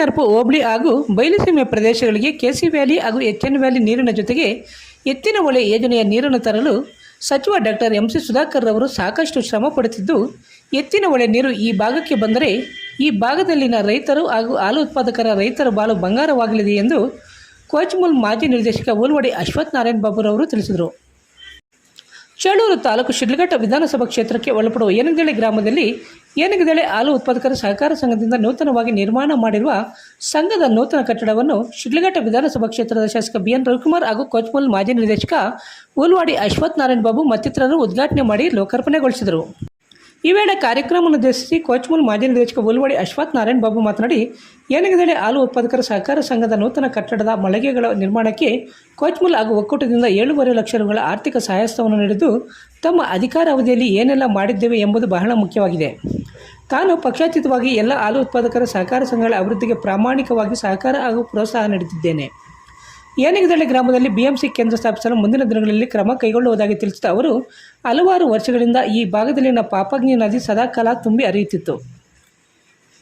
ನೆರಪು ಹೋಬಳಿ ಹಾಗೂ ಬಯಲುಸೀಮೆ ಪ್ರದೇಶಗಳಿಗೆ ಕೆಸಿ ವ್ಯಾಲಿ ಹಾಗೂ ಎಚ್ ಎನ್ ವ್ಯಾಲಿ ನೀರಿನ ಜೊತೆಗೆ ಎತ್ತಿನ ಹೊಳೆ ಯೋಜನೆಯ ನೀರನ್ನು ತರಲು ಸಚಿವ ಡಾಕ್ಟರ್ ಎಂ ಸಿ ಸುಧಾಕರ್ ರವರು ಸಾಕಷ್ಟು ಶ್ರಮ ಪಡುತ್ತಿದ್ದು, ಎತ್ತಿನ ಹೊಳೆ ನೀರು ಈ ಭಾಗಕ್ಕೆ ಬಂದರೆ ಈ ಭಾಗದಲ್ಲಿನ ರೈತರು ಹಾಗೂ ಹಾಲು ಉತ್ಪಾದಕರ ರೈತರ ಬಾಳು ಬಂಗಾರವಾಗಲಿದೆ ಎಂದು ಕೋಚ್ಮುಲ್ ಮಾಜಿ ನಿರ್ದೇಶಕ ಉಲ್ವಡಿ ಅಶ್ವಥ್ ನಾರಾಯಣ್ ಬಾಬುರವರು ತಿಳಿಸಿದರು. ಚೇಳೂರು ತಾಲೂಕು ಶಿಡ್ಲಘಟ್ಟ ವಿಧಾನಸಭಾ ಕ್ಷೇತ್ರಕ್ಕೆ ಒಳಪಡುವ ಏನಗದಳೆ ಗ್ರಾಮದಲ್ಲಿ ಏನಗದಳೆ ಹಾಲು ಉತ್ಪಾದಕರ ಸಹಕಾರ ಸಂಘದಿಂದ ನೂತನವಾಗಿ ನಿರ್ಮಾಣ ಮಾಡಿರುವ ಸಂಘದ ನೂತನ ಕಟ್ಟಡವನ್ನು ಶಿಡ್ಲಘಟ್ಟ ವಿಧಾನಸಭಾ ಕ್ಷೇತ್ರದ ಶಾಸಕ ಬಿಎನ್ ರವಿಕುಮಾರ್ ಹಾಗೂ ಕೋಚ್ಮಲ್ ಮಾಜಿ ನಿರ್ದೇಶಕ ಉಲ್ವಾಡಿ ಅಶ್ವಥ್ ನಾರಾಯಣ್ ಬಾಬು ಮತ್ತಿತರರು ಉದ್ಘಾಟನೆ ಮಾಡಿ ಲೋಕಾರ್ಪಣೆಗೊಳಿಸಿದರು. ಈ ವೇಳೆ ಕಾರ್ಯಕ್ರಮವನ್ನು ಉದ್ದೇಶಿಸಿ ಕೋಚ್ಮೂಲ್ ಮಾಜಿ ನಿರ್ದೇಶಕ ಉಲ್ವಾಡಿ ಅಶ್ವಥ್ ನಾರಾಯಣ್ ಬಾಬು ಮಾತನಾಡಿ ಏನಗದಳೆ ಹಾಲು ಉತ್ಪಾದಕರ ಸಹಕಾರ ಸಂಘದ ನೂತನ ಕಟ್ಟಡದ ಮಳಿಗೆಗಳ ನಿರ್ಮಾಣಕ್ಕೆ ಕೋಚ್ಮೂಲ್ ಹಾಗೂ ಒಕ್ಕೂಟದಿಂದ ಏಳೂವರೆ ಲಕ್ಷ ರೂಪಾಯಿಗಳ ಆರ್ಥಿಕ ಸಹಾಯಸ್ಥವನ್ನು ನೀಡಿದ್ದು, ತಮ್ಮ ಅಧಿಕಾರ ಅವಧಿಯಲ್ಲಿ ಏನೆಲ್ಲ ಮಾಡಿದ್ದೇವೆ ಎಂಬುದು ಬಹಳ ಮುಖ್ಯವಾಗಿದೆ. ತಾನು ಪಕ್ಷಾತೀತವಾಗಿ ಎಲ್ಲ ಹಾಲು ಉತ್ಪಾದಕರ ಸಹಕಾರ ಸಂಘಗಳ ಅಭಿವೃದ್ಧಿಗೆ ಪ್ರಾಮಾಣಿಕವಾಗಿ ಸಹಕಾರ ಹಾಗೂ ಪ್ರೋತ್ಸಾಹ ನೀಡುತ್ತಿದ್ದೇನೆ. ಏನಿಗದಳ್ಳಿ ಗ್ರಾಮದಲ್ಲಿ ಬಿಎಂಸಿ ಕೇಂದ್ರ ಸ್ಥಾಪಿಸಲು ಮುಂದಿನ ದಿನಗಳಲ್ಲಿ ಕ್ರಮ ಕೈಗೊಳ್ಳುವುದಾಗಿ ತಿಳಿಸಿದ ಅವರು, ಹಲವಾರು ವರ್ಷಗಳಿಂದ ಈ ಭಾಗದಲ್ಲಿನ ಪಾಪಗ್ನಿ ನದಿ ಸದಾಕಾಲ ತುಂಬಿ ಹರಿಯುತ್ತಿತ್ತು.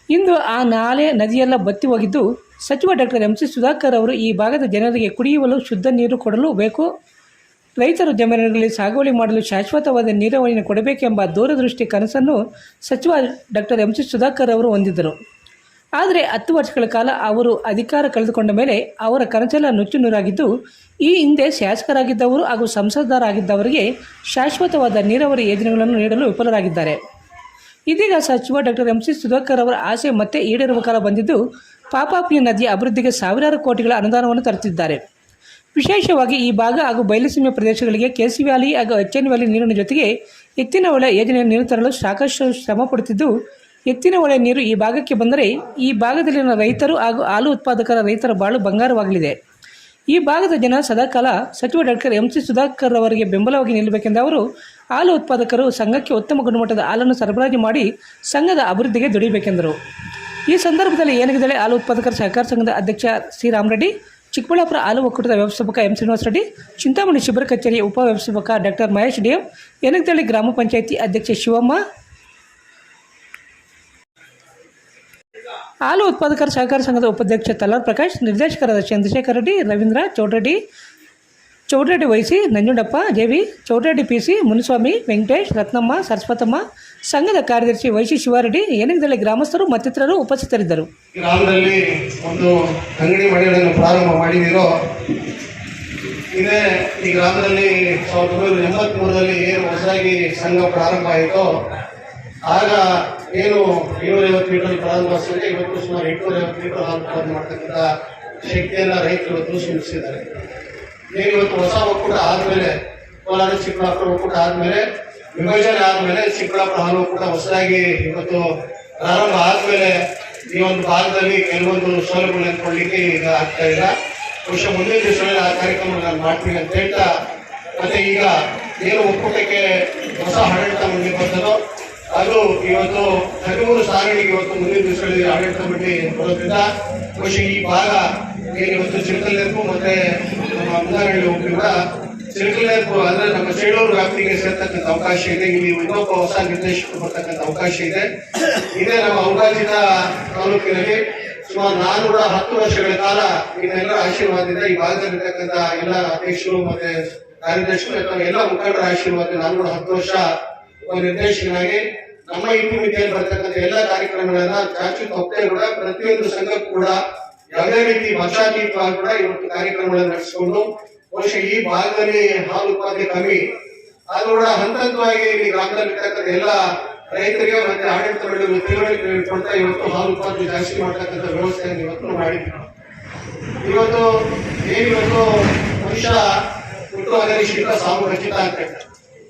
ಇಂದು ಆ ನಾಲೆ ನದಿಯೆಲ್ಲ ಬತ್ತಿ ಹೋಗಿದ್ದು, ಸಚಿವ ಡಾಕ್ಟರ್ ಎಂ ಸಿ ಸುಧಾಕರ್ ಅವರು ಈ ಭಾಗದ ಜನರಿಗೆ ಕುಡಿಯುವಲು ಶುದ್ಧ ನೀರು ಕೊಡಲು ಬೇಕು, ರೈತರು ಜಮೀನುಗಳಲ್ಲಿ ಸಾಗುವಳಿ ಮಾಡಲು ಶಾಶ್ವತವಾದ ನೀರಾವರಿಯನ್ನು ಕೊಡಬೇಕೆಂಬ ದೂರದೃಷ್ಟಿ ಕನಸನ್ನು ಸಚಿವ ಡಾಕ್ಟರ್ ಎಂ ಸಿ ಸುಧಾಕರ್ ಅವರು ಹೊಂದಿದ್ದರು. ಆದರೆ ಹತ್ತು ವರ್ಷಗಳ ಕಾಲ ಅವರು ಅಧಿಕಾರ ಕಳೆದುಕೊಂಡ ಮೇಲೆ ಅವರ ಕನಚಲ ನುಚ್ಚು ನೂರಾಗಿದ್ದು, ಈ ಹಿಂದೆ ಶಾಸಕರಾಗಿದ್ದವರು ಹಾಗೂ ಸಂಸದರಾಗಿದ್ದವರಿಗೆ ಶಾಶ್ವತವಾದ ನೀರಾವರಿ ಯೋಜನೆಗಳನ್ನು ನೀಡಲು ವಿಫಲರಾಗಿದ್ದಾರೆ. ಇದೀಗ ಸಚಿವ ಡಾಕ್ಟರ್ ಎಂ. ಸಿ. ಸುಧಾಕರ್ ಅವರ ಆಸೆ ಮತ್ತೆ ಈಡೇರುವ ಕಾಲ ಬಂದಿದ್ದು, ಪಾಪಾಪಿಯ ನದಿಯ ಅಭಿವೃದ್ಧಿಗೆ ಸಾವಿರಾರು ಕೋಟಿಗಳ ಅನುದಾನವನ್ನು ತರುತ್ತಿದ್ದಾರೆ. ವಿಶೇಷವಾಗಿ ಈ ಭಾಗ ಹಾಗೂ ಬಯಲುಸೀಮೆ ಪ್ರದೇಶಗಳಿಗೆ ಕೆಸಿ ವ್ಯಾಲಿ ಹಾಗೂ ಎಚ್ ಎನ್ ವ್ಯಾಲಿ ನೀರಿನ ಜೊತೆಗೆ ಎತ್ತಿನ ಒಳ ಯೋಜನೆಯನ್ನು ನೀರು ತರಲು ಸಾಕಷ್ಟು ಶ್ರಮ ಪಡುತ್ತಿದ್ದು ಎತ್ತಿನ ಹೊಳೆ ನೀರು ಈ ಭಾಗಕ್ಕೆ ಬಂದರೆ ಈ ಭಾಗದಲ್ಲಿನ ರೈತರು ಹಾಗೂ ಹಾಲು ಉತ್ಪಾದಕರ ರೈತರ ಬಾಳು ಬಂಗಾರವಾಗಲಿದೆ. ಈ ಭಾಗದ ಜನ ಸದಾಕಾಲ ಸಚಿವ ಡಾಕ್ಟರ್ ಎಂ ಸಿ ಸುಧಾಕರ್ ಅವರಿಗೆ ಬೆಂಬಲವಾಗಿ ನಿಲ್ಲಬೇಕೆಂದ ಅವರು ಹಾಲು ಉತ್ಪಾದಕರು ಸಂಘಕ್ಕೆ ಉತ್ತಮ ಗುಣಮಟ್ಟದ ಹಾಲನ್ನು ಸರಬರಾಜು ಮಾಡಿ ಸಂಘದ ಅಭಿವೃದ್ಧಿಗೆ ದುಡಿಯಬೇಕೆಂದರು ಈ ಸಂದರ್ಭದಲ್ಲಿ ಏನಿಗಿದಳೆ ಹಾಲು ಉತ್ಪಾದಕರ ಸಹಕಾರ ಸಂಘದ ಅಧ್ಯಕ್ಷ ಸಿ ರಾಮರೆಡ್ಡಿ ಚಿಕ್ಕಬಳ್ಳಾಪುರ ಹಾಲು ಒಕ್ಕೂಟದ ವ್ಯವಸ್ಥಾಪಕ ಎಂ ಶ್ರೀನಿವಾಸ ರೆಡ್ಡಿ, ಚಿಂತಾಮಣಿ ಶಿಬಿರ ಕಚೇರಿಯ ಉಪ ವ್ಯವಸ್ಥಾಪಕ ಡಾಕ್ಟರ್ ಮಹೇಶ್ ಡಿಎಂ ಏನಗದಳ್ಳಿ ಗ್ರಾಮ ಪಂಚಾಯಿತಿ ಅಧ್ಯಕ್ಷ ಶಿವಮ್ಮ ಹಾಲು ಉತ್ಪಾದಕರ ಸಹಕಾರ ಸಂಘದ ಉಪಾಧ್ಯಕ್ಷ ತಲಾರ್ ಪ್ರಕಾಶ್, ನಿರ್ದೇಶಕರಾದ ಚಂದ್ರಶೇಖರ್ ರೆಡ್ಡಿ, ರವೀಂದ್ರ ಚೌಡ್ರೆಡ್ಡಿ ಚೌಡ್ರೆಡ್ಡಿ ವಹಿಸಿ Nanjundappa, JV Chowdreddy P C Muniswamy, Venkatesh, Ratnamma, Saraswatamma, ಸಂಘದ ಕಾರ್ಯದರ್ಶಿ ವೈಶಿ ಶಿವಾರೆಡ್ಡಿ ಏನಗದಳ್ಳಿ ಗ್ರಾಮಸ್ಥರು ಮತ್ತಿತರರು ಉಪಸ್ಥಿತರಿದ್ದರು. ಗ್ರಾಮದಲ್ಲಿ ಒಂದು ಅಂಗಡಿ ಮಳಿಗೆಗಳನ್ನು ಪ್ರಾರಂಭ ಮಾಡಿದಿರೋ, ಇದೇ ಈ ಗ್ರಾಮದಲ್ಲಿ ಸಾವಿರದ ಒಂಬೈನೂರ ಎಂಬತ್ತ್ಮೂರರಲ್ಲಿ ಏನು ಹೊಸದಾಗಿ ಸಂಘ ಪ್ರಾರಂಭ ಆಯಿತೋ. ಆಗ ಏನು ಏಳ್ನೂರ ಐವತ್ತು ಲೀಟರ್ ಪ್ರಾರಂಭ ಮಾಡಿಸಿದ್ರೆ ಇವತ್ತು ಸುಮಾರು ಎಂಟುನೂರ ಐವತ್ತು ಲೀಟರ್ ಹಾಲು ಉತ್ಪಾದನೆ ಮಾಡ್ತಕ್ಕಂಥ ಶಕ್ತಿಯನ್ನು ರೈತರು ಇವತ್ತು ಸೂಚಿಸಿದ್ದಾರೆ ಏನು ಇವತ್ತು ಹೊಸ ಒಕ್ಕೂಟ ಆದಮೇಲೆ ಕೋಲಾರ, ಚಿಕ್ಕಬಳ್ಳಾಪುರ ಒಕ್ಕೂಟ ಆದಮೇಲೆ, ವಿಭಜನೆ ಆದಮೇಲೆ ಚಿಕ್ಕಬಳ್ಳಾಪುರ ಹಾಲು ಒಕ್ಕೂಟ ಹೊಸದಾಗಿ ಇವತ್ತು ಪ್ರಾರಂಭ ಆದಮೇಲೆ ಈ ಒಂದು ಭಾಗದಲ್ಲಿ ಕೆಲವೊಂದು ಸೌಲಭ್ಯಗಳನ್ನು ಕೊಡಲಿಕ್ಕೆ ಈಗ ಆಗ್ತಾ ಇಲ್ಲ. ಬಹುಶಃ ಮುಂದಿನ ದಿವಸಗಳಲ್ಲಿ ಆ ಕಾರ್ಯಕ್ರಮ ನಾನು ಮಾಡ್ತೀನಿ ಅಂತ ಹೇಳ್ತಾ ಮತ್ತೆ ಈಗ ಏನು ಒಕ್ಕೂಟಕ್ಕೆ ಹೊಸ ಆಡಳಿತ ಮುಂದೆ ಬರ್ತದೋ ಅದು ಇವತ್ತು ಹದಿಮೂರು ಸಾರಣಿಗೆ ಇವತ್ತು ಮುಂದಿನ ದಿವಸಗಳಲ್ಲಿ ಆಡಳಿತ ಕಮಿಟಿ ಬರೋದ್ರಿಂದ ಬಹುಶಃ ಈ ಭಾಗ ಏನು ಇವತ್ತು ಚಿರಕಲ್ಲೆರ್ಪು ಮತ್ತೆ ನಮ್ಮ ಮುಂಗಾರಳ್ಳಿ ಹೋಗಿ ಕೂಡ ಅಂದ್ರೆ ನಮ್ಮ ಶೇಳೂರು ವ್ಯಾಪ್ತಿಗೆ ಸೇರ್ತಕ್ಕಂಥ ಅವಕಾಶ ಇದೆ. ಇಲ್ಲಿ ಇನ್ನೊಬ್ಬ ಹೊಸ ನಿರ್ದೇಶಕರು ಬರ್ತಕ್ಕಂಥ ಅವಕಾಶ ಇದೆ. ಇದೇ ನಮ್ಮ ಅವಕಾಶದ ತಾಲೂಕಿನಲ್ಲಿ ಸುಮಾರು ನಾನೂರ ಹತ್ತು ವರ್ಷಗಳ ಕಾಲ ಇದೆಲ್ಲರ ಆಶೀರ್ವಾದದಿಂದ ಈ ಭಾಗದಲ್ಲಿರ್ತಕ್ಕಂಥ ಎಲ್ಲ ಅಧ್ಯಕ್ಷರು ಮತ್ತೆ ಕಾರ್ಯದರ್ಶಿಗಳು ಎಲ್ಲ ಮುಖಂಡರ ಆಶೀರ್ವಾದ ನಾನೂರ ಹತ್ತು ವರ್ಷ ಒಬ್ಬ ನಿರ್ದೇಶಕನಾಗಿ ನಮ್ಮ ಇತಿಮಿತಿಯಲ್ಲಿ ಬರ್ತಕ್ಕಂಥ ಎಲ್ಲ ಕಾರ್ಯಕ್ರಮಗಳನ್ನ ಚಾಚು ತಪ್ಪದೆ ಕೂಡ ಪ್ರತಿಯೊಂದು ಸಂಘಕ್ಕೂ ಕೂಡ ಯಾವುದೇ ರೀತಿ ಭಾಷಾತೀತವಾಗಿ ಕೂಡ ಇವತ್ತು ಕಾರ್ಯಕ್ರಮಗಳನ್ನು ನಡೆಸಿಕೊಂಡು ಬಹುಶಃ ಈ ಭಾಗದಲ್ಲಿ ಹಾಲು ಉತ್ಪಾದನೆ ಕಮ್ಮಿ ಆದ್ರೂ ಕೂಡ ಹಂತ ಹಂತವಾಗಿ ಇಲ್ಲಿ ಗ್ರಾಮದಲ್ಲಿ ಇರ್ತಕ್ಕಂಥ ಎಲ್ಲ ರೈತರಿಗೆ ಮತ್ತೆ ಆಡಳಿತ ತಿಳುವಳಿಕೆ ಕೊಡ್ತಾ ಇವತ್ತು ಹಾಲು ಉತ್ಪಾದನೆ ಜಾಸ್ತಿ ಮಾಡ್ತಕ್ಕಂಥ ವ್ಯವಸ್ಥೆಯನ್ನು ಇವತ್ತು ಮಾಡಿದ್ವಿ ಇವತ್ತು ಏನಿವತ್ತು ಮನುಷ್ಯ ಹುಟ್ಟುವಾಗಲಿ ಶೀಘ್ರ ಸಾವು ರಚಿತ ಆಗ್ತಾ.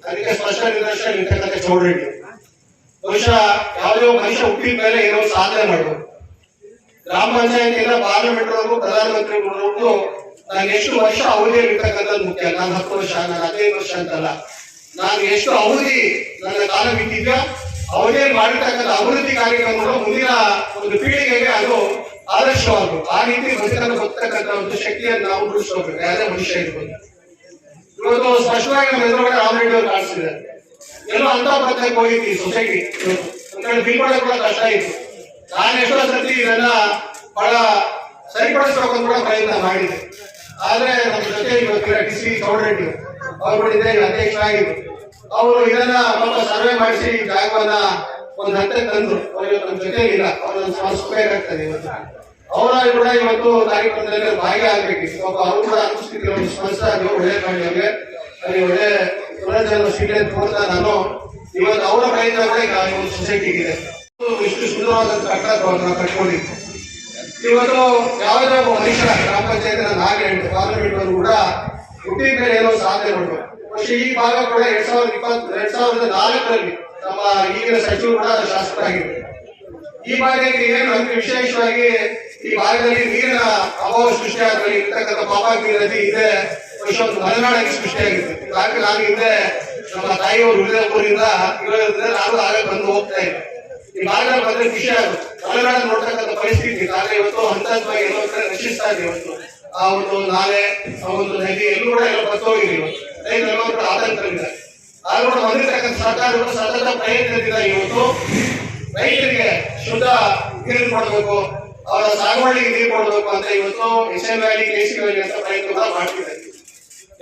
ಅದಕ್ಕೆ ಸ್ಪಷ್ಟ ನಿದರ್ಶನ ಇರ್ತಕ್ಕಂಥ ಚೌಡ್ರೆಡ್ಡಿ ಬಹುಶಃ ಯಾವುದೋ ಮನುಷ್ಯ ಹುಟ್ಟಿದ ಮೇಲೆ ಏನೋ ಸಾಧನೆ ಮಾಡಬೇಕು ಗ್ರಾಮ ಪಂಚಾಯತಿಯಿಂದ ಪಾರ್ಲಿಮೆಂಟ್ ವರೆಗೂ ಪ್ರಧಾನಮಂತ್ರಿಗಳು ನಾನು ಎಷ್ಟು ವರ್ಷ ಅವಧಿಯಲ್ಲಿ ಇರ್ತಕ್ಕಂಥದ್ದು ಮುಖ್ಯ. ನಾನು ಹತ್ತು ವರ್ಷ, ನಾನು ಹದಿನೈದು ವರ್ಷ ಅಂತಲ್ಲ. ನಾನು ಎಷ್ಟು ಅವಧಿ ನನ್ನ ಕಾಲ ಬಿಟ್ಟಿದ್ದ ಅವಧಿ ಮಾಡಿರ್ತಕ್ಕಂಥ ಅಭಿವೃದ್ಧಿ ಕಾರ್ಯಕ್ರಮಗಳು ಮುಂದಿನ ಒಂದು ಪೀಳಿಗೆಗೆ ಅದು ಆದರ್ಶವಾಗಬೇಕು ಆ ರೀತಿ ಬದುಕನ್ನು ಬರ್ತಕ್ಕಂಥ ಒಂದು ಶಕ್ತಿಯನ್ನು ನಾವು ಉಳಿಸ್ಕೋಬೇಕು ಯಾವುದೇ ಮನುಷ್ಯ ಇರ್ಬೋದು. ಇವತ್ತು ಸ್ಪಷ್ಟವಾಗಿ ನಮ್ಮ ಎದುರುಗಡೆ ರಾಮರೆಡ್ಡಿ ಅವರು ಕಾಣಿಸ್ತಿದೆ. ಎಲ್ಲ ಅಂತ ಬರ್ತಕ್ಕೆ ಹೋಗಿತ್ತು ಸೊಸೈಟಿ ಕಡೆ ತಿಳ್ಕೊಳ್ಳೋಕೆ ಕೂಡ ಕಷ್ಟ ಇತ್ತು ನಾನು ಎಷ್ಟೋ ಸತಿ ಇದನ್ನ ಬಹಳ ಸರಿಪಡಿಸ್ಬೇಕು ಕೂಡ ಪ್ರಯತ್ನ ಮಾಡಿದೆ. ಆದ್ರೆ ನಮ್ಮ ಜೊತೆ ಇವತ್ತಿನ ಡಿ ಸಿ ಚೌಡರೆಡ್ಡಿ ಅವ್ರು ಅಧ್ಯಕ್ಷ ಅಧ್ಯಕ್ಷರಾಗಿದ್ರು ಅವರು ಇದನ್ನ ಪಾಪ ಸರ್ವೆ ಮಾಡಿಸಿ ಜಾಗವನ್ನು ಒಂದು ಹಂತಕ್ಕೆ ತಂದ್ರು. ಅವ್ರು ನಮ್ಮ ಜೊತೆ ಇಲ್ಲ. ಸ್ಕ್ವೇರ್ ಅಂತ ಇವತ್ತು. ಅವರ ಕೂಡ ಇವತ್ತು ಕಾರ್ಯಕ್ರಮದಲ್ಲಿ ಭಾಗಿಯಾಗಬೇಕಿತ್ತು ಪಾಪ ಅವರು ಕೂಡ ಅನುಸ್ಥಿತಿ ಒಂದು ಸ್ಮರಿಸ್ತಾ ಇದ್ರು ಒಳ್ಳೆ ಮಾಡಿ ಅವ್ರಿಗೆ ಅಲ್ಲಿ ಒಳ್ಳೆ ಪುನರ್ಜನ್ಮ ಸಿಗಲಿ ಅಂತ ಕೋರ್ತಾ ನಾನು ಇವತ್ತು ಅವರ ಪ್ರಯತ್ನ ಕೂಡ ಈಗ ಈ ಒಂದು ಸೊಸೈಟಿಗಿದೆ ಇಷ್ಟು ಸುಂದರವಾದ ಕಟ್ಟಡವನ್ನು ಕಟ್ಕೊಂಡಿದ್ದು ಇವತ್ತು ಯಾವುದೇ ಒಬ್ಬ ಮನುಷ್ಯ ಗ್ರಾಮ ಪಂಚಾಯತ್ ನಾಗೇಂಟ್ ಪಾರ್ಲಿಮೆಂಟ್ ಅವರು ಕೂಡ ಹುಟ್ಟಿದ ಮೇಲೆ ಏನೋ ಸಾಧನೆ ಮಾಡಬೇಕು പക്ഷേ ಈ ಭಾಗ ಕೂಡ ಎರಡ್ ಸಾವಿರದ ಇಪ್ಪತ್ತು ಎರಡ್ ಸಾವಿರದ ನಾಲ್ಕರಲ್ಲಿ ನಮ್ಮ ಈಗಿನ ಸಚಿವರು ಕೂಡ ಶಾಸಕರಾಗಿದ್ದರು ಈ ಭಾಗಕ್ಕೆ ಏನು ಅಂದ್ರೆ ವಿಶೇಷವಾಗಿ ಈ ಭಾಗದಲ್ಲಿ ನೀರಿನ ಅಭಾವ ಸೃಷ್ಟಿಯಾದಲ್ಲಿ ಇರ್ತಕ್ಕಂಥ ಪಾಪಾಗ್ನಿ ನದಿ ಇದೆ. ಮಲೆನಾಡಿಗೆ ಮಲೆನಾಡಾಗಿ ಸೃಷ್ಟಿಯಾಗಿದೆ. ಹಾಗೆ ನಾನು ಹಿಂದೆ ನಮ್ಮ ತಾಯಿಯವರು ಊರಿಂದ ಇರೋದ್ರಿಂದ ನಾನು ಆಗ ಬಂದು ಹೋಗ್ತಾ ಇದ್ದೆ. ಈ ಭಾಗದಲ್ಲಿ ಬಂದ್ರೆ ಖುಷಿ ಆಗುತ್ತೆ. ಮಲೆನಾಡು ನೋಡ್ತಕ್ಕಂಥ ಪರಿಸ್ಥಿತಿ ಆದ್ರೆ ಇವತ್ತು ಹಂತ ಹಂತವಾಗಿ ಎಲ್ಲೋ ಕಡೆ ರಕ್ಷಿಸ್ತಾ ಇದೆ ಇವತ್ತು. ಆ ಒಂದು ನಾಲೆ, ಆ ಒಂದು ನದಿ ಎಲ್ಲೂ ಕೂಡ ಎಲ್ಲ ಬತ್ತೋಗಿದೆ ಇವತ್ತು. ಆತಂಕ ಇದೆ ಆದ್ರೂ ಕೂಡ ಬಂದಿರ್ತಕ್ಕಂಥ ಸರ್ಕಾರಗಳು ಸತತ ಪ್ರಯತ್ನದಿಂದ ಇವತ್ತು ರೈತರಿಗೆ ಶುದ್ಧ ನೀರು ಕೊಡಬೇಕು, ಅವರ ಸಾಗುವಳಿಗೆ ನೀರು ಕೊಡಬೇಕು ಅಂತ ಇವತ್ತು S valley K C valley ಅಂತ ಪ್ರಯತ್ನ ಮಾಡ್ತಿದ್ದಾರೆ.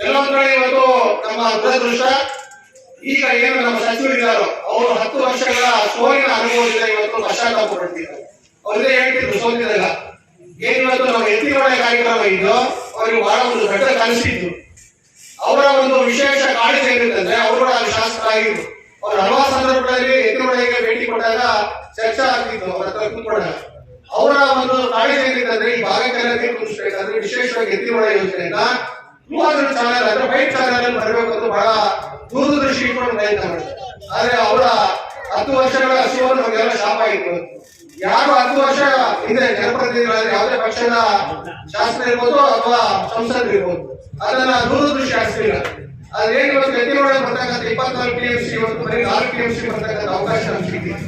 ಎಲ್ಲೊಂದ್ ಕಡೆ ಇವತ್ತು ನಮ್ಮ ದುರದೃಷ್ಟ, ಈಗ ಏನು ನಮ್ಮ ಸಚಿವರಿದ್ದಾರೋ ಅವರು ಹತ್ತು ವರ್ಷಗಳ ಸೋಲಿನ ಅನುಭವದಿಂದ ಇವತ್ತು ಪಶ್ಚಾತ್ತಾಪ ಪಡ್ತಿದ್ದಾರೆ. ಅವ್ರಿಗೆ ಹೇಳ್ತಿದ್ರು ಸೋತಿದಾಗ ಏನ್ ಇವತ್ತು ನಮ್ಮ ಎತ್ತಿಗಳ ಕಾರ್ಯಕ್ರಮ ಇದ್ದು ಅವರಿಗೆ ಬಹಳ ಒಂದು ದೊಡ್ಡ ಕನಸಿತ್ತು ಅವರ ಒಂದು ವಿಶೇಷ ಕಾಳಜಿ ಏನಿತ್ತಂದ್ರೆ ಅವರು ಶಾಸಕರಾಗಿದ್ರು. ಅವ್ರು ಹಲವಾರು ಸಂದರ್ಭಗಳಲ್ಲಿ ಎದುರುಗಳಿಗೆ ಭೇಟಿ ಕೊಟ್ಟಾಗ ಚರ್ಚೆ ಆಗ್ತಿತ್ತು, ಅವರ ಹತ್ರ ಕೂತ್ಕೊಂಡಾಗ. ಅವರ ಒಂದು ಕಾರ್ಯ ಏನಿತ್ತಂದ್ರೆ ಈ ಭಾಗಕ್ಕೆಲ್ಲ ನೀರು ಅಂದ್ರೆ ವಿಶೇಷವಾಗಿ ಎತ್ತಿನೊಳ ಯೋಜನೆಯನ್ನ ಮೂವತ್ತು ಚಾನಲ್ ಅಂದ್ರೆ ವೈಟ್ ಚಾನಲ್ ಅಲ್ಲಿ ಬರಬೇಕು ಅಂತ ಬಹಳ ದೂರದೃಷ್ಟಿ ಇಟ್ಕೊಂಡು ಪ್ರಯತ್ನ ಮಾಡಿದ್ರು ಆದ್ರೆ ಅವರ ಹತ್ತು ವರ್ಷಗಳ ಹಸಿವನ್ನು ನಮಗೆಲ್ಲ ಶಾಪ ಆಯಿತು ಯಾರು ಹತ್ತು ವರ್ಷ ಇದೆ ಜನಪ್ರತಿನಿಧಿಗಳಾದ್ರೆ ಯಾವುದೇ ಪಕ್ಷದ ಶಾಸಕ ಇರ್ಬೋದು ಅಥವಾ ಸಂಸದರು ಇರ್ಬೋದು. ಅದನ್ನ ದೂರದೃಷ್ಟಿ ಅದೇನು ಇವತ್ತು ಎತ್ತಿನೊಳಗೆ ಬರ್ತಕ್ಕಂಥ ಇಪ್ಪತ್ನಾಲ್ಕು ಸಿ ಇವತ್ತು ಬರೀ ನಾಲ್ಕು ಟಿ ಸಿ ಬರ್ತಕ್ಕಂಥ ಅವಕಾಶ ಸಿಕ್ಕಿದೆ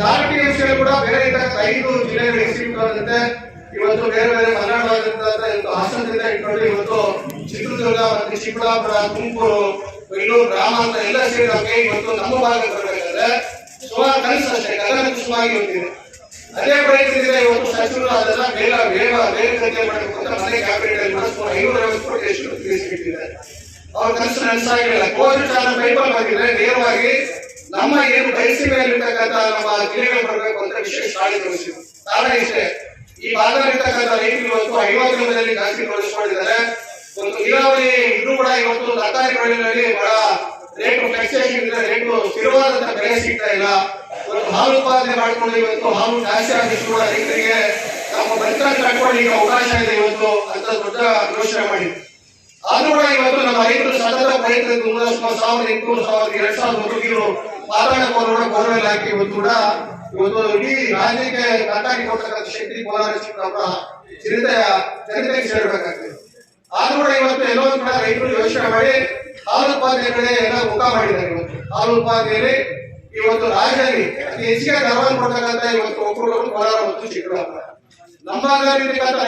ನಾಲ್ಕು ಟಿ ಸಿ ಕೂಡ ಬೇರೆ ಇರ್ತಕ್ಕಂಥ ಐದು ಜಿಲ್ಲೆಗಳಿಗೆ ಸೀಮಿತವಾದಂತೆ ಇವತ್ತು ಬೇರೆ ಬೇರೆ ಮಲೆನಾಡಾದ್ಯಂತ ಹಾಸನದಿಂದ ಇಟ್ಕೊಂಡು ಇವತ್ತು ಚಿತ್ರದುರ್ಗ, ಮತ್ತು ಚಿಕ್ಕಬಳ್ಳಾಪುರ, ತುಮಕೂರು, ಬೆಂಗಳೂರು ಗ್ರಾಮಾಂತರ ಎಲ್ಲ ಸೇರಿ ನಮಗೆ ಇವತ್ತು ನಮ್ಮ ಭಾಗಕ್ಕೆ ಬರಬೇಕಾದ್ರೆ ಸುಮಾರು ಕನಸು ಅಷ್ಟೇ. ಗಗನ ಸುಮಾರು ಇವತ್ತಿದೆ ಅದೇ ಪ್ರಯತ್ನದಿಂದ ಇವತ್ತು ಸಚಿವರು ಅದನ್ನ ಬೇಗ ಬೇಗ ಬೇಗ ಮಾಡಬೇಕು ಅಂತ ಮನೆ ಸುಮಾರು ಐನೂರ ಐವತ್ತು ಕೋಟಿ ಎಷ್ಟು ತಿಳಿಸಿಬಿಟ್ಟಿದ್ದಾರೆ ಅವ್ರ ಕನಸು ನನಸಾಗಿಲ್ಲ ಕೋವಿಡ್ ಚಾನಲ್ ಪೈಪಲ್ ಬಂದಿದ್ರೆ ನೇರವಾಗಿ ನಮ್ಮ ಏನು ಬಯಸಿ ಮೇಲಿರ್ತಕ್ಕಂಥ ನಮ್ಮ ಜಿಲ್ಲೆಗಳು ಬರಬೇಕು ಅಂತ ವಿಶೇಷ ನಾಳೆ ತೋರಿಸಿದ್ರು ಕಾರಣ ಇಷ್ಟೇ, ಈ ಭಾಗದಲ್ಲಿರ್ತಕ್ಕಂಥ ರೈತರು ಇವತ್ತು ಐವತ್ತು ಗ್ರಾಮದಲ್ಲಿ ಜಾಸ್ತಿ ಬಳಸ್ಕೊಂಡಿದ್ದಾರೆ ಒಂದು ನೀರಾವರಿ ಇದು ಕೂಡ ಇವತ್ತು ತರಕಾರಿ ಬೆಳೆಗಳಲ್ಲಿ ಬಹಳ ರೇಟು ಫ್ಲೆಕ್ಸೇಷನ್ ಇದ್ರೆ ರೇಟು ಸ್ಥಿರವಾದಂತ ಬೆಲೆ ಸಿಗ್ತಾ ಇಲ್ಲ. ಒಂದು ಹಾಲು ಉತ್ಪಾದನೆ ಮಾಡಿಕೊಂಡು ಇವತ್ತು ಹಾಲು ಜಾಸ್ತಿ ಆಗಿದ್ರು ಕೂಡ ರೈತರಿಗೆ ನಮ್ಮ ಬದುಕನ್ನು ಈಗ ಅವಕಾಶ ಇದೆ ಇವತ್ತು ಅಂತ ದೊಡ್ಡ ಘೋಷಣೆ ಮಾಡಿದ್ರು. ಆದ್ರೂ ಇವತ್ತು ನಮ್ಮ ರೈತರು ಸತತ ಪ್ರಯತ್ನದಿಂದ ಮೂರು ಸುಮಾರು ಸಾವಿರದ ಎಂಟುನೂರು, ಸಾವಿರದ ಎರಡ್ ಸಾವಿರದ ನೀರು ಪಾತಾಳ ಕೂಡ ಬೋರ್ವೆಲ್ ಹಾಕಿ ಇವತ್ತು ಕೂಡ ಇವತ್ತು ಇಡೀ ರಾಜ್ಯಕ್ಕೆ ಕಟ್ಟಾಗಿ ಕೊಡ್ತಕ್ಕಂಥ ಶಕ್ತಿ ಕೋಲಾರ ಚಿಕ್ಕಬಳ್ಳಾಪುರ ಚಿರತೆಯ ಜನತೆಗೆ ಸೇರ್ಬೇಕಾಗ್ತದೆ. ಆದ್ರೂ ಕೂಡ ಇವತ್ತು ಎಲ್ಲೋ ಕೂಡ ರೈತರು ಯೋಚನೆ ಮಾಡಿ ಹಾಲು ಉತ್ಪಾದನೆ ಕಡೆ ಎಲ್ಲ ಮುಖ ಮಾಡಿದ್ದಾರೆ ಇವತ್ತು. ಹಾಲು ಉತ್ಪಾದನೆಯಲ್ಲಿ ಇವತ್ತು ರಾಜ್ಯದಲ್ಲಿ ಅತಿ ಹೆಚ್ಚಿಗೆ ಗರ್ವವನ್ನು ಕೊಡ್ತಕ್ಕಂಥ ಇವತ್ತು ಒಕ್ಕೂಟಗಳು ಕೋಲಾರ ಮತ್ತು ಚಿಕ್ಕಬಳ್ಳಾಪುರ ನಮ್ಮ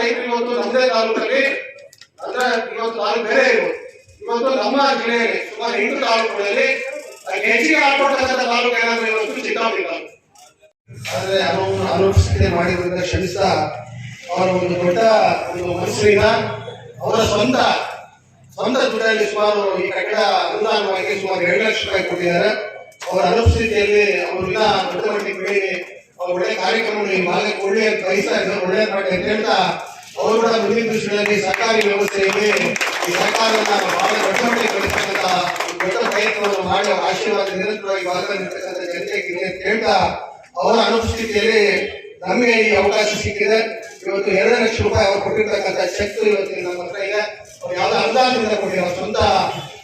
ರೈತರು ಇವತ್ತು ನಮ್ಮದೇ ತಾಲೂಕಲ್ಲಿ ಅಂದ್ರೆ ಇವತ್ತು ತಾಲೂಕು ಬೇರೆ ಇರ್ಬೋದು ಇವತ್ತು ನಮ್ಮ ಜಿಲ್ಲೆಯಲ್ಲಿ ಸುಮಾರು ಎಂಟು ತಾಲೂಕುಗಳಲ್ಲಿ ಹೆಚ್ಚಿಗೆ ಆಡ್ಕೊಡ್ತಕ್ಕಂಥ ತಾಲೂಕು ಏನಾದ್ರು ಇವತ್ತು ಚಿಕ್ಕಬಳ್ಳಾಪುರ ತಾಲೂಕು. ಆದರೆ ಅವನು ಅನುಪಸ್ಥಿತಿ ಮಾಡಿದ್ರಿಂದ ಕ್ಷಮಿಸ್ತಾ ಅವರ ಒಂದು ದೊಡ್ಡ ಒಂದು ಮನಸ್ಸಿನ ಅವರ ಸ್ವಂತ ಸ್ವಂತ ದುಡ್ಡಲ್ಲಿ ಸುಮಾರು ಈ ಕಟ್ಟಡ ಅನುದಾನವಾಗಿ ಸುಮಾರು ಎರಡು ಲಕ್ಷ ರೂಪಾಯಿ ಕೊಟ್ಟಿದ್ದಾರೆ. ಅವರ ಅನುಪಸ್ಥಿತಿಯಲ್ಲಿ ಅವರೆಲ್ಲ ದೊಡ್ಡ ಮಟ್ಟಿಗೆ ಬೆಳಿ ಅವ್ರ ಒಳ್ಳೆ ಕಾರ್ಯಕ್ರಮಗಳು ಈ ಭಾಗಕ್ಕೆ ಒಳ್ಳೆಯ ಬಯಸ್ತಾ ಒಳ್ಳೆಯ ಮಾಡಿ ಅಂತ ಹೇಳ್ತಾ ಅವರು ಕೂಡ ಮುಂದಿನ ದೃಷ್ಟಿಯಲ್ಲಿ ಸರ್ಕಾರಿ ವ್ಯವಸ್ಥೆಯಲ್ಲಿ ಈ ಸರ್ಕಾರ ಬಹಳ ದೊಡ್ಡ ಕಳಿಸ್ತಕ್ಕಂತಹ ದೊಡ್ಡ ಪ್ರಯತ್ನವನ್ನು ಮಾಡಿ ಆಶೀರ್ವಾದ ನಿರಂತರವಾಗಿ ಭಾಗದಲ್ಲಿರ್ತಕ್ಕಂಥ ಜನತೆಗೆ ಅಂತ ಹೇಳ್ತಾ ಅವರ ಅನುಪಸ್ಥಿತಿಯಲ್ಲಿ ನಮಗೆ ಈ ಅವಕಾಶ ಸಿಕ್ಕಿದೆ. ಇವತ್ತು ಎರಡು ಲಕ್ಷ ರೂಪಾಯಿ ಅವರು ಕೊಟ್ಟಿರ್ತಕ್ಕಂಥ ಚೆಕ್ ಇವತ್ತು ನಮ್ಮ ಹತ್ರ ಇದೆ. ಅವ್ರು ಯಾವುದೋ ಅನುದಾನದಿಂದ ಕೊಟ್ಟಿಲ್ಲ, ಅವ್ರ ಸ್ವಂತ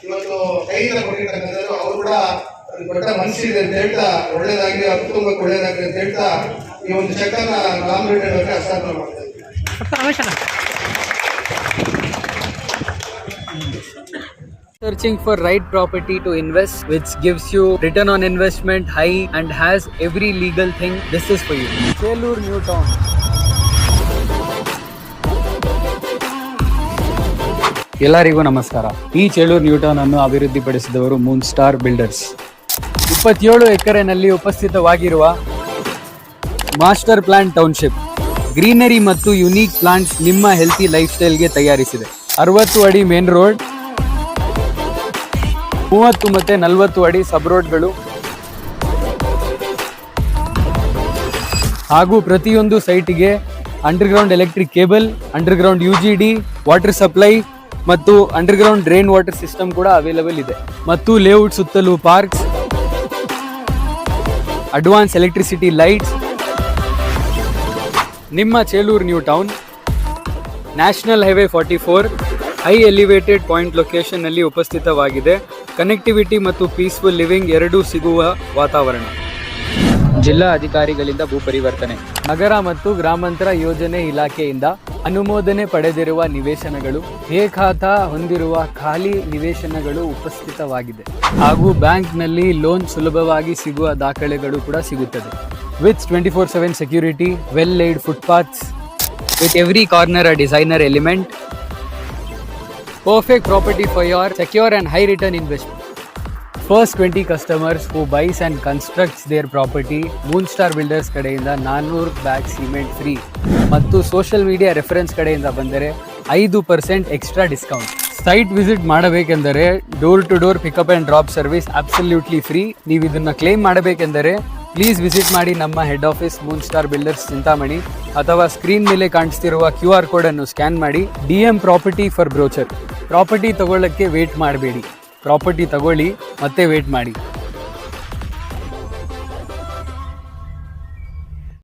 ಇವತ್ತು ಕೈಯಿಂದ ಕೊಟ್ಟಿರ್ತಕ್ಕಂಥದ್ದು. ಅವರು ಕೂಡ ದೊಡ್ಡ ಮನಸ್ಸಿದೆ ಅಂತ ಹೇಳ್ತಾ ಒಳ್ಳೇದಾಗಲಿ, ಅವ್ರ ಕುಟುಂಬಕ್ಕೆ ಒಳ್ಳೇದಾಗಲಿ ಅಂತ ಹೇಳ್ತಾ ಈ ಒಂದು ಚೆಕ್ ಅನ್ನ ರಾಮರೆಡ್ಡಿ ಅವರಿಗೆ ಹಸ್ತಾಂತರ ಮಾಡ್ತಾ searching for right property to invest which gives you return on investment high and has every legal thing this is for you Chelur New Town ಎಲ್ಲರಿಗೂ ನಮಸ್ಕಾರ ಈ ಚೇಳೂರು ನ್ಯೂಟೌನ್ ಅನ್ನು ಅಭಿವೃದ್ಧಿಪಡಿಸಿದವರು ಮೂನ್ ಸ್ಟಾರ್ ಬಿಲ್ಡರ್ಸ್ ಇಪ್ಪತ್ತೇಳು ಎಕರೆನಲ್ಲಿ ಉಪಸ್ಥಿತವಾಗಿರುವ ಮಾಸ್ಟರ್ ಪ್ಲಾನ್ ಟೌನ್ಶಿಪ್ ಗ್ರೀನರಿ ಮತ್ತು unique plants ನಿಮ್ಮ healthy life ಸ್ಟೈಲ್ಗೆ ತಯಾರಿಸಿದೆ. ಅರವತ್ತು ಅಡಿ ಮೇನ್ ರೋಡ್, ಮೂವತ್ತು ಮತ್ತು ನಲವತ್ತು ಅಡಿ ಸಬ್ ರೋಡ್ಗಳು ಹಾಗೂ ಪ್ರತಿಯೊಂದು ಸೈಟಿಗೆ underground electric cable, underground U G D water supply ಮತ್ತು ಅಂಡರ್ಗ್ರೌಂಡ್ ಡ್ರೈನ್ ವಾಟರ್ ಸಿಸ್ಟಮ್ ಕೂಡ ಅವೈಲಬಲ್ ಇದೆ. ಮತ್ತು ಲೇಔಟ್ ಸುತ್ತಲೂ ಪಾರ್ಕ್ಸ್, ಅಡ್ವಾನ್ಸ್ ಎಲೆಕ್ಟ್ರಿಸಿಟಿ ಲೈಟ್ಸ್ ನಿಮ್ಮ Chelur new town, national highway forty four, high elevated point ಲೊಕೇಶನ್ನಲ್ಲಿ ಉಪಸ್ಥಿತವಾಗಿದೆ. ಕನೆಕ್ಟಿವಿಟಿ ಮತ್ತು ಪೀಸ್ಫುಲ್ ಲಿವಿಂಗ್ ಎರಡೂ ಸಿಗುವ ವಾತಾವರಣ. ಜಿಲ್ಲಾ ಅಧಿಕಾರಿಗಳಿಂದ ಭೂ ಪರಿವರ್ತನೆ ನಗರ ಮತ್ತು ಗ್ರಾಮಾಂತರ ಯೋಜನೆ ಇಲಾಖೆಯಿಂದ ಅನುಮೋದನೆ ಪಡೆದಿರುವ ನಿವೇಶನಗಳು ಹೇ ಖಾತಾ ಹೊಂದಿರುವ ಖಾಲಿ ನಿವೇಶನಗಳು ಉಪಸ್ಥಿತವಾಗಿದೆ. ಹಾಗೂ ಬ್ಯಾಂಕ್ನಲ್ಲಿ ಲೋನ್ ಸುಲಭವಾಗಿ ಸಿಗುವ ದಾಖಲೆಗಳು ಕೂಡ ಸಿಗುತ್ತದೆ. Twenty seven security well laid footpaths with every corner a designer element perfect property for your secure and high return investment. First 20 customers buys and constructs their property moon star builders ಕಡೆಯಿಂದ ನಾನ್ನೂರು bag cement free ಮತ್ತು social media reference ಕಡೆಯಿಂದ ಬಂದರೆ ಐದು percent extra discount site visit ಮಾಡಬೇಕೆಂದರೆ door to door pickup and drop service absolutely free ನೀವು ಇದನ್ನು claim ಮಾಡಬೇಕೆಂದರೆ ಪ್ಲೀಸ್ ವಿಸಿಟ್ ಮಾಡಿ ನಮ್ಮ head office moon star builders Chintamani, ಅಥವಾ ಸ್ಕ್ರೀನ್ ಮೇಲೆ ಕಾಣಿಸ್ತಿರುವ ಕ್ಯೂ ಆರ್ ಕೋಡನ್ನು ಸ್ಕ್ಯಾನ್ ಮಾಡಿ D M property for brochure property ತಗೊಳ್ಳೋಕ್ಕೆ wait ಮಾಡಬೇಡಿ. ಪ್ರಾಪರ್ಟಿ ತಗೊಳ್ಳಿ, ಮತ್ತೆ ವೇಟ್ ಮಾಡಿ.